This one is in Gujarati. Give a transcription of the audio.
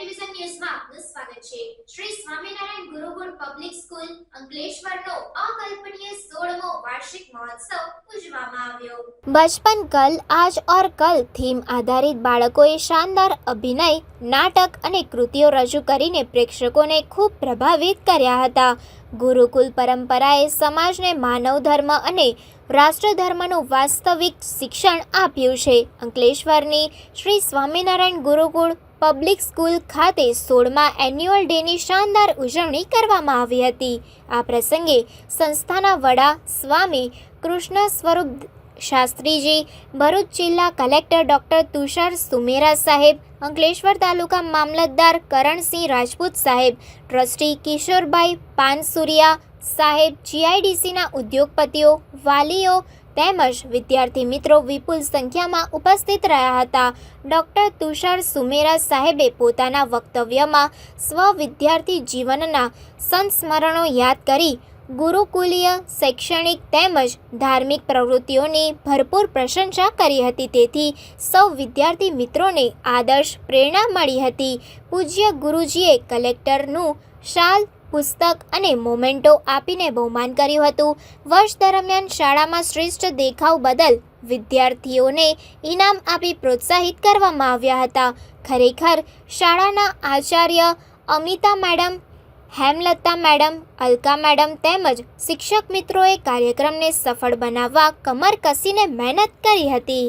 ટેલિવિઝન ન્યૂઝમાં આપનું સ્વાગત છે સ્વામિનારાયણ ગુરુકુળ પબ્લિક સ્કૂલ અંકલેશ્વરનો અકલ્પનીય સોળમો વાર્ષિક મહોત્સવ ઉજવવામાં આવ્યો. બચપન કલ આજ ઓર કલ થીમ આધારિત બાળકોએ શાનદાર અભિનય, નાટક અને કૃતિઓ રજૂ કરીને પ્રેક્ષકોને ખૂબ પ્રભાવિત કર્યા હતા. ગુરુકુલ પરંપરાએ સમાજને માનવ ધર્મ અને રાષ્ટ્રધર્મનું વાસ્તવિક શિક્ષણ આપ્યું છે. અંકલેશ્વરની શ્રી સ્વામિનારાયણ ગુરુકુળ પબ્લિક સ્કૂલ ખાતે સોળમા એન્યુઅલ ડેની શાનદાર ઉજવણી કરવામાં આવી હતી. આ પ્રસંગે સંસ્થાના વડા સ્વામી કૃષ્ણ સ્વરૂપ શાસ્ત્રીજી, ભરૂચ જિલ્લા કલેક્ટર ડૉક્ટર તુષાર સુમેરા સાહેબ, અંકલેશ્વર તાલુકા મામલતદાર કરણસિંહ રાજપૂત સાહેબ, ટ્રસ્ટી કિશોરભાઈ પાનસુરિયા સાહેબ, જીઆઈડીસીના ઉદ્યોગપતિઓ, વાલીઓ તેમજ વિદ્યાર્થી મિત્રો વિપુલ સંખ્યામાં ઉપસ્થિત રહ્યા હતા. ડૉક્ટર તુષાર સુમેરા સાહેબે પોતાના વક્તવ્યમાં સ્વ વિદ્યાર્થી જીવનના સંસ્મરણો યાદ કરી ગુરુકુલીય, શૈક્ષણિક તેમજ ધાર્મિક પ્રવૃત્તિઓની ભરપૂર પ્રશંસા કરી હતી. તેથી સૌ વિદ્યાર્થી મિત્રોને આદર્શ પ્રેરણા મળી હતી. પૂજ્ય ગુરુજીએ કલેક્ટરનું શાલ પુસ્તક અને મોમેન્ટો આપીને બહુમાન કર્યું હતું. વર્ષ દરમિયાન શાળામાં શ્રેષ્ઠ દેખાવ બદલ વિદ્યાર્થીઓને ઇનામ આપી પ્રોત્સાહિત કરવામાં આવ્યા હતા. ખરેખર, શાળાના Acharya Amita madam, Hemlata madam, Alka madam તેમજ શિક્ષક મિત્રોએ કાર્યક્રમને સફળ બનાવવા કમર કસીને મહેનત કરી હતી.